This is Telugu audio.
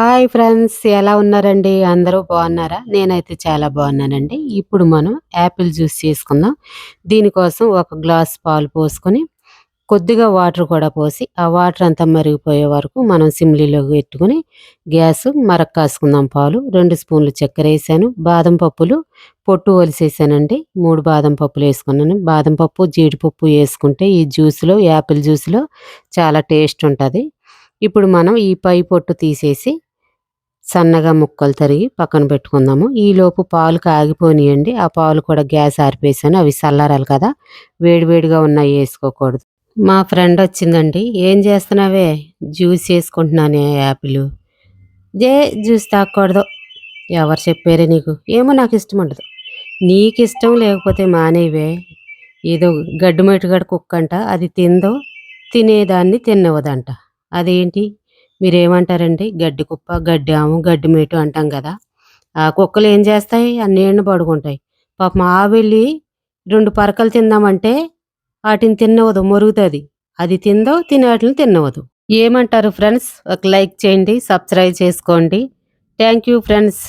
హాయ్ ఫ్రెండ్స్ ఎలా ఉన్నారండి? అందరూ బాగున్నారా? నేనైతే చాలా బాగున్నానండి. ఇప్పుడు మనం యాపిల్ జ్యూస్ చేసుకుందాం. దీనికోసం ఒక గ్లాస్ పాలు పోసుకొని కొద్దిగా వాటర్ కూడా పోసి ఆ వాటర్ అంతా మరిగిపోయే వరకు మనం సిమ్లీలో పెట్టుకుని గ్యాస్ మరక్ కాసుకుందాం పాలు. రెండు స్పూన్లు చక్కెర వేసాను బాదం పప్పులు పొట్టు ఒలిసేసానండి. మూడు బాదం పప్పులు వేసుకున్నాను. బాదం పప్పు జీడిపప్పు వేసుకుంటే ఈ జ్యూస్లో యాపిల్ జ్యూస్లో చాలా టేస్ట్ ఉంటుంది. ఇప్పుడు మనం ఈ పై పొట్టు తీసేసి సన్నగా ముక్కలు తరిగి పక్కన పెట్టుకుందాము. ఈలోపు పాలు కాగిపోనియండి. ఆ పాలు కూడా గ్యాస్ ఆరిపేసాను. అవి చల్లారాలి కదా. వేడివేడిగా ఉన్నాయి వేసుకోకూడదు. మా ఫ్రెండ్ వచ్చిందండి. ఏం చేస్తున్నావే? జ్యూస్ చేసుకుంటున్నానే యాపిల్. జే జ్యూస్ తాగకూడదు. ఎవరు చెప్పారే నీకు? ఏమో నాకు ఇష్టం ఉండదు. నీకు ఇష్టం లేకపోతే మానేవే. ఏదో గడ్డి మెట్టుగడ కుక్క అంట అది తిందో తినేదాన్ని తిన్నవదంట అదేంటి? మీరేమంటారండి? గడ్డి కుప్ప గడ్డి ఆము గడ్డి మేటు అంటాం కదా. ఆ కుక్కలు ఏం చేస్తాయి? అన్నేళ్ళు పడుకుంటాయి. పాపం ఆవెళ్ళి రెండు పరకలు తిందామంటే వాటిని తిన్నవదు మొరుగుతుంది. అది తిందో తినే వాటిని తిన్నవదు ఏమంటారు ఫ్రెండ్స్? ఒక లైక్ చేయండి సబ్స్క్రైబ్ చేసుకోండి. Thank you friends.